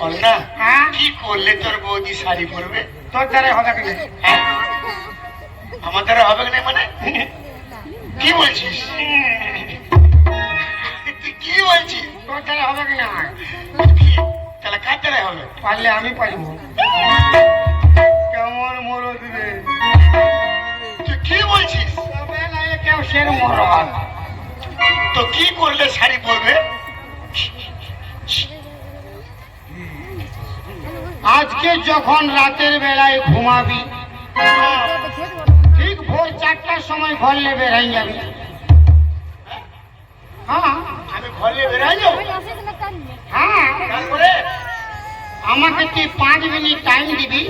হ্যাঁ কি করলে তোর বৌদি শাড়ি পরবে? তোর দ্বারা হবে কি না? হ্যাঁ? আমাদের হবে না মানে? কি বলছিস? কি বলছিস? তোর দ্বারা হবে কি না? কি? তাহলে কার দ্বারা হবে? পারলে আমি পারব। কেমন মরো দিবে কি বলছিস? কেউ সের মরণ তো কি করলে শাড়ি পরবে? আজকে যখন রাতের বেলায় ঘুমাবি ঠিক ভোর চারটার সময় ঘর বেরাই যাবি। হ্যাঁ আমি ঘরে বেরাই যাব? হ্যাঁ। তারপরে? আমাকে তুই পাঁচ মিনিট টাইম দিবি।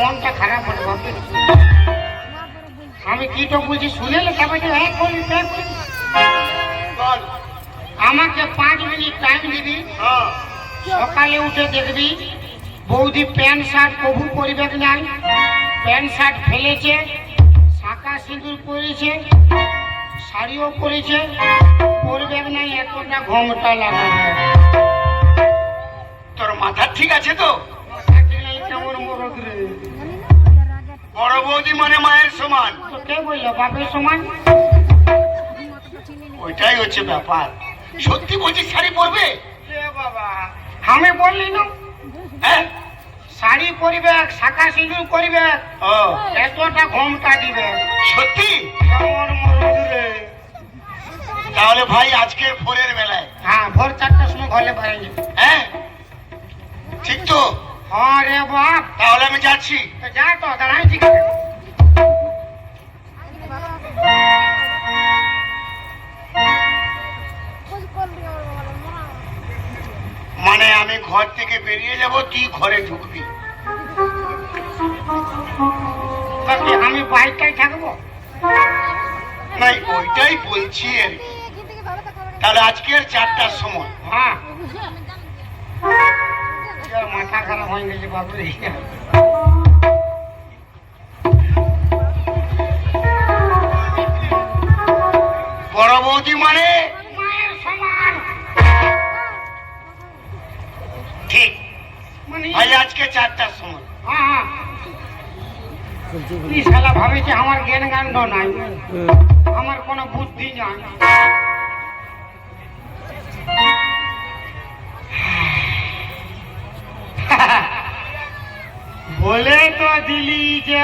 মনটা খারাপ হলো আমি কি তো বলছি শুনে তারপরে হ্যাঁ আমাকে পাঁচ মিনিট সকালে উঠে দেখবি বৌদি প্যান্ট শার্ট কবু পরিবে কি নাই? প্যান্ট শার্ট ফেলেছে শাঁকা সিঁদুর পরেছে শাড়িও পরেছে পরবে কি নাই এতটা ঘোমটা লাগাবে? তোর মাথা ঠিক আছে তো? বড় বৌদি মানে মায়ের সমান। কে বলল বাপের সমান? ওইটাই হচ্ছে ব্যাপার। সত্যি বলছিস শাড়ি পরবে? বাবা। আমি বললি না। হ্যাঁ। শাড়ি পরিবে শাঁকা সিঁদুর করিবে এতটা ঘোমটা দিবে। সত্যি? তাহলে ভাই আজকে ভোরের বেলায় হ্যাঁ ভোর চারটার সময় ঘরে বেড়াই হ্যাঁ? ঠিক তো। হ্যাঁ রে বাপ। তাহলে আমি যাচ্ছি। তো যা তো দাঁড়াই ঠিক আছে আমি ঘর থেকে বেরিয়ে যাব, তুই ঘরে ঢুকবি। আমি বাইকটাই থাকব? নাই ওইটাই বলছি আর কি। তাহলে আজকের চারটার সময় হ্যাঁ। মাথা খারাপ হয়ে গেছে বাবুরে বড় মানে? আজকে চারটার সময়। হ্যাঁ শালা ভাবেছে আমার জ্ঞান গান্ড নাই, আমার কোনো বুদ্ধি নাই। বলে তো দিলি যে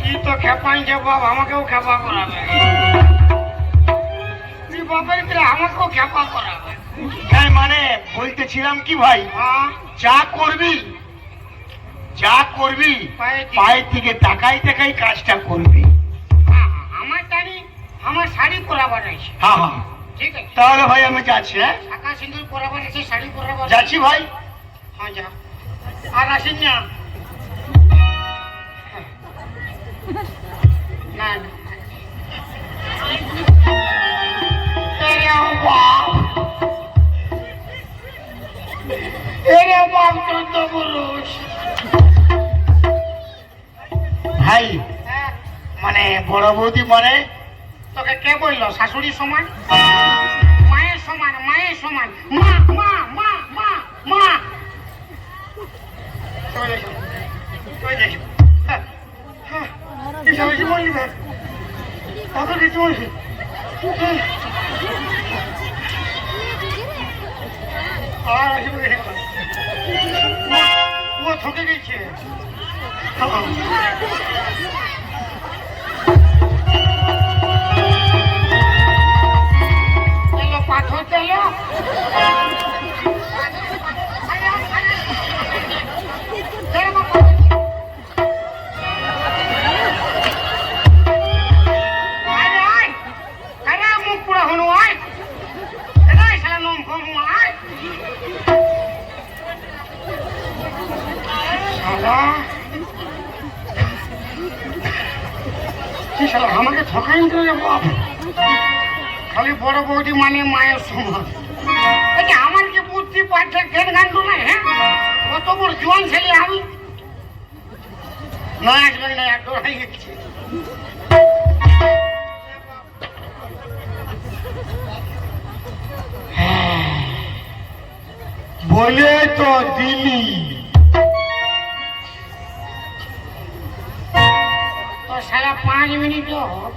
কি তো খেপাই বাপ, আমাকেও খেপা করাবে। তুই বাপের দিলে আমাকেও খেপা করাবে হ্যাঁ। মানে বলতেছিলাম কি ভাই? হ্যাঁ। যা করবি যা করবি পায়ে পায়ের দিকে তাকাই তাকাই কাজটা করবি। হ্যাঁ, আমার শাড়ি আমার শাড়ি পরাবার আছে হ্যাঁ হ্যাঁ। ঠিক আছে। তাহলে ভাই আমি যাচ্ছি হ্যাঁ? শাখা সিঁদুর পরাবার আছে শাড়ি পরাবার। যাচ্ছি ভাই। হ্যাঁ যা। আর আসেন না। না না। এরে চোদ্দ পুরুষ। ভাই হ্যাঁ, মানে বড় বৌদি মানে তোকে কে বলল? শাশুড়ি সমান? মায়ের সমান মায়ের সমান। মা মা মা মা মা। চলে এসো, চলে এসো। হ্যাঁ, হ্যাঁ, কিছু বেশি বললি না কত কিছু বলছি হ্যাঁ, আর আসবে না। ও ঠকে গেছে হ্যাঁ। শালা, আমাকে ঠকাই দিলে বাপ। খালি বড় বৌদি মানে মায়ের সমান। আমার কি বুদ্ধি পাচ্ছে কেন গান না হ্যাঁ? কত বড় জোয়ান ছেলে আমি। না আসবেন না এক হ্যাঁ। বলে তো দিল সারা পাঁচ মিনিটও হোক